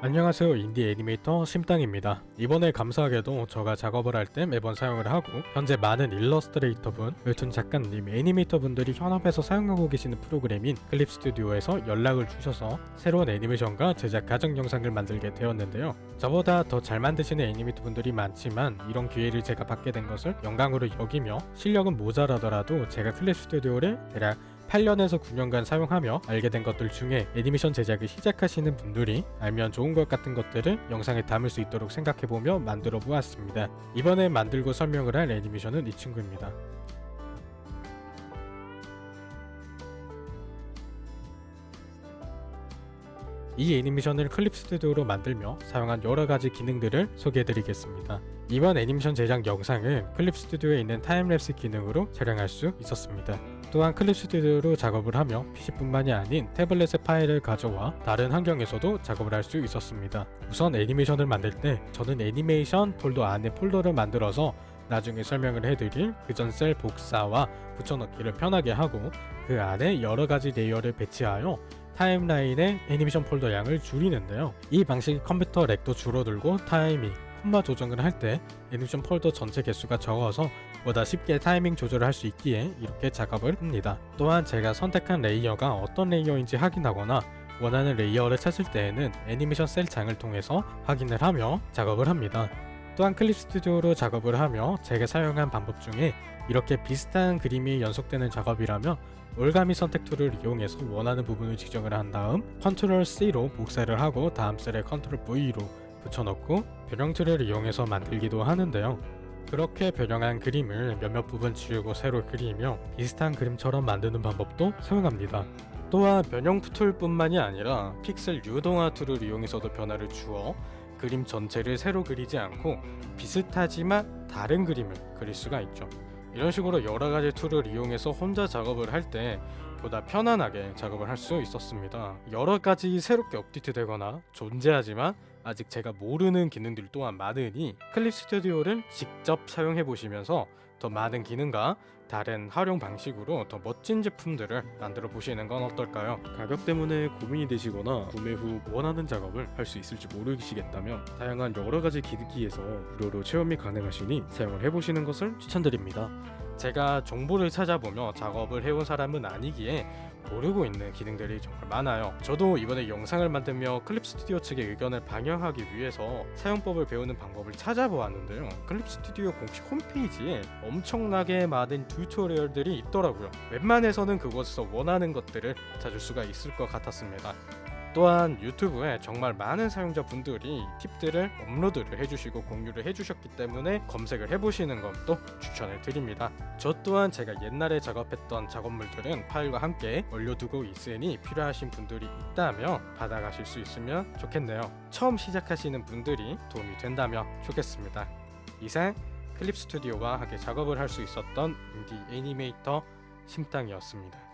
안녕하세요. 인디 애니메이터 심땅입니다. 이번에 감사하게도 저가 작업을 할 때 매번 사용을 하고 현재 많은 일러스트레이터 분, 웹툰 작가님, 애니메이터 분들이 현업에서 사용하고 계시는 프로그램인 클립 스튜디오에서 연락을 주셔서 새로운 애니메이션과 제작 가정 영상을 만들게 되었는데요. 저보다 더 잘 만드시는 애니메이터 분들이 많지만 이런 기회를 제가 받게 된 것을 영광으로 여기며 실력은 모자라더라도 제가 클립 스튜디오를 대략 8년에서 9년간 사용하며 알게 된 것들 중에 애니메이션 제작을 시작하시는 분들이 알면 좋은 것 같은 것들을 영상에 담을 수 있도록 생각해보며 만들어 보았습니다. 이번에 만들고 설명을 할 애니메이션은 이 친구입니다. 이 애니메이션을 클립 스튜디오로 만들며 사용한 여러 가지 기능들을 소개해드리겠습니다. 이번 애니메이션 제작 영상은 클립 스튜디오에 있는 타임랩스 기능으로 촬영할 수 있었습니다. 또한 클립 스튜디오로 작업을 하며 PC뿐만이 아닌 태블릿의 파일을 가져와 다른 환경에서도 작업을 할 수 있었습니다. 우선 애니메이션을 만들 때 저는 애니메이션 폴더 안에 폴더를 만들어서 나중에 설명을 해드릴 그전 셀 복사와 붙여넣기를 편하게 하고 그 안에 여러 가지 레이어를 배치하여 타임라인의 애니메이션 폴더 양을 줄이는데요. 이 방식이 컴퓨터 렉도 줄어들고 타이밍, 콤마 조정을 할 때 애니메이션 폴더 전체 개수가 적어서 보다 쉽게 타이밍 조절을 할 수 있기에 이렇게 작업을 합니다. 또한 제가 선택한 레이어가 어떤 레이어인지 확인하거나 원하는 레이어를 찾을 때에는 애니메이션 셀 창을 통해서 확인을 하며 작업을 합니다. 또한 클립 스튜디오로 작업을 하며 제가 사용한 방법 중에 이렇게 비슷한 그림이 연속되는 작업이라면 올가미 선택 툴을 이용해서 원하는 부분을 지정을 한 다음 컨트롤 C로 복사를 하고 다음 셀에 컨트롤 V로 붙여넣고 변형 툴을 이용해서 만들기도 하는데요. 그렇게 변형한 그림을 몇몇 부분 지우고 새로 그리며 비슷한 그림처럼 만드는 방법도 사용합니다. 또한 변형 툴뿐만이 아니라 픽셀 유동화 툴을 이용해서도 변화를 주어 그림 전체를 새로 그리지 않고 비슷하지만 다른 그림을 그릴 수가 있죠. 이런 식으로 여러 가지 툴을 이용해서 혼자 작업을 할 때 보다 편안하게 작업을 할 수 있었습니다. 여러 가지 새롭게 업데이트되거나 존재하지만 아직 제가 모르는 기능들 또한 많으니 클립 스튜디오를 직접 사용해 보시면서 더 많은 기능과 다른 활용 방식으로 더 멋진 제품들을 만들어 보시는 건 어떨까요? 가격 때문에 고민이 되시거나 구매 후 원하는 작업을 할 수 있을지 모르시겠다면 다양한 여러 가지 기기에서 무료로 체험이 가능하시니 사용을 해보시는 것을 추천드립니다. 제가 정보를 찾아보며 작업을 해온 사람은 아니기에 모르고 있는 기능들이 정말 많아요. 저도 이번에 영상을 만들며 클립 스튜디오 측의 의견을 반영하기 위해서 사용법을 배우는 방법을 찾아보았는데요. 클립 스튜디오 공식 홈페이지에 엄청나게 많은 튜토리얼들이 있더라고요. 웬만해서는 그곳에서 원하는 것들을 찾을 수가 있을 것 같았습니다. 또한 유튜브에 정말 많은 사용자분들이 팁들을 업로드를 해주시고 공유를 해주셨기 때문에 검색을 해보시는 것도 추천을 드립니다. 저 또한 제가 옛날에 작업했던 작업물들은 파일과 함께 올려두고 있으니 필요하신 분들이 있다면 받아가실 수 있으면 좋겠네요. 처음 시작하시는 분들이 도움이 된다면 좋겠습니다. 이상 클립 스튜디오와 함께 작업을 할 수 있었던 인디 애니메이터 심땅이었습니다.